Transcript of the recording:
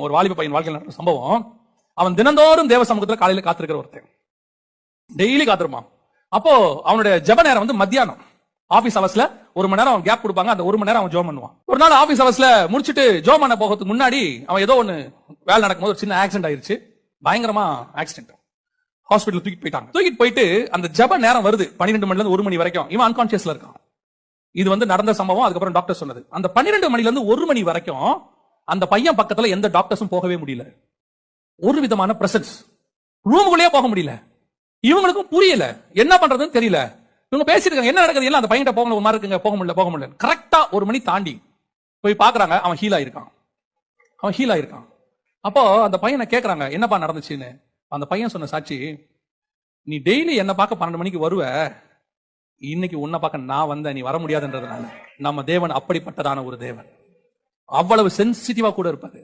ஒரு வாலிப பையன் வாழ்க்கையில் நடந்த சம்பவம். அவன் தினந்தோறும் தேவ சமூகத்தில் காலையில் காத்திருக்கிற ஒருத்தன். டெய்லி காத்திருப்பான். அப்போ அவனுடைய ஜெப நேரம் வந்து மத்தியானம். ஆபீஸ் அவர்ஸ்ல ஒரு மணி நேரம் அவன் கேப் கொடுப்பாங்க. அந்த ஒரு மணி நேரம் அவன் ஜோம் பண்ணுவான். ஒரு நாள் ஆபீஸ் அவர்ஸ்ல முடிச்சிட்டு ஜோம் பண்ண போகிறதுக்கு முன்னாடி அவன் ஏதோ ஒன்னு வேலை நடக்கும்போது ஒரு சின்ன ஆக்சிடென்ட் ஆயிருச்சு. பயங்கரமா ஆக்சிடென்ட் ஹாஸ்பிட்டல் தூக்கிட்டு போயிட்டாங்க. தூக்கிட்டு போயிட்டு அந்த ஜெப நேரம் வருது. பன்னிரெண்டு மணில இருந்து ஒரு மணி வரைக்கும். இவன் அன்கான்சியஸ்ல இருக்கான். இது வந்து நடந்த சம்பவம். அதுக்கப்புறம் டாக்டர் சொன்னது. அந்த பன்னிரெண்டு மணில இருந்து ஒரு மணி வரைக்கும் அந்த பையன் பக்கத்துல எந்த டாக்டர்ஸும் போகவே முடியல. ஒரு விதமான பிரசன்ஸ் ரூமுக்குள்ளேயே போக முடியல. இவங்களுக்கும் புரியல. என்ன பண்றதுன்னு தெரியல. இவங்க பேசிருக்காங்க என்ன நடக்குது எல்லாம் அந்த பையன்கிட்ட போக ஒரு மாதிரி இருக்குங்க போக முடியல போக முடியல. கரெக்டா ஒரு மணி தாண்டி போய் பாக்குறாங்க அவன் ஹீல் ஆயிருக்கான். அவன் ஹீல் ஆயிருக்கான். அப்போ அந்த பையனை கேக்குறாங்க என்னப்பா நடந்துச்சுன்னு. அந்த பையன் சொன்ன சாட்சி நீ டெய்லி என்ன பார்க்க பன்னெண்டு மணிக்கு வருவ. இன்னைக்கு உன்னை பார்க்க நான் வந்தேன். நீ வர முடியாதுன்றதுனால. நம்ம தேவன் அப்படிப்பட்டதான ஒரு தேவன். அவ்வளவு சென்சிட்டிவா கூட இருப்பாரு.